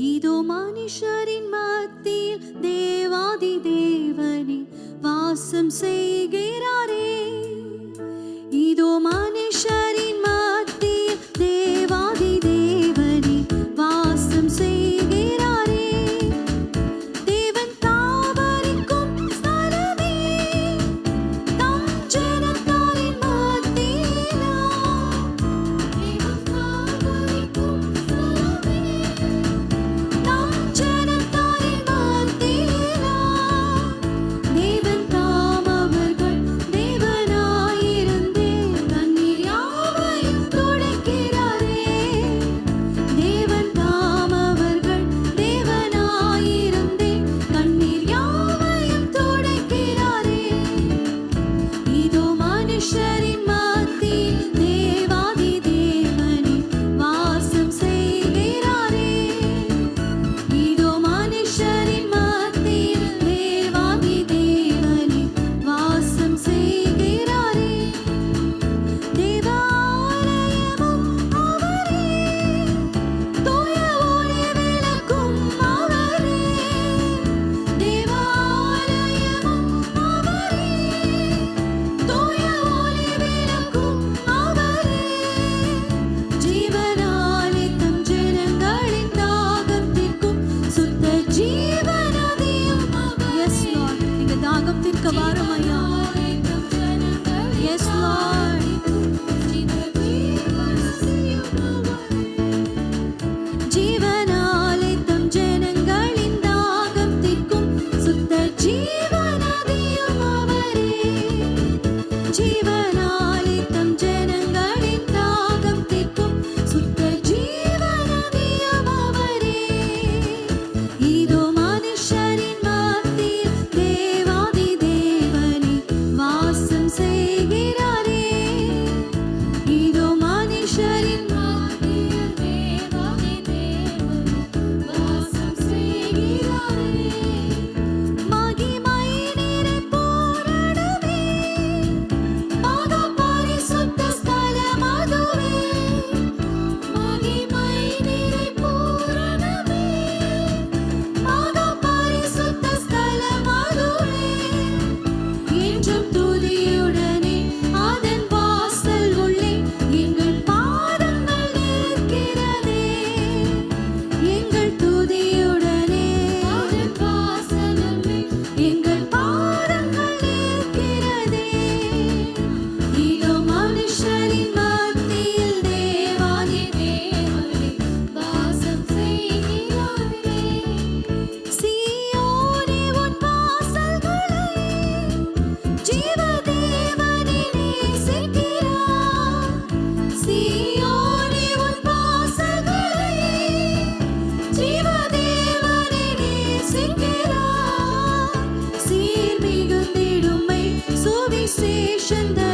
இதோ மனுஷரின் மத்தியில் தேவாதி தேவனே வாசம் செய்கிறாரே. heart. ocean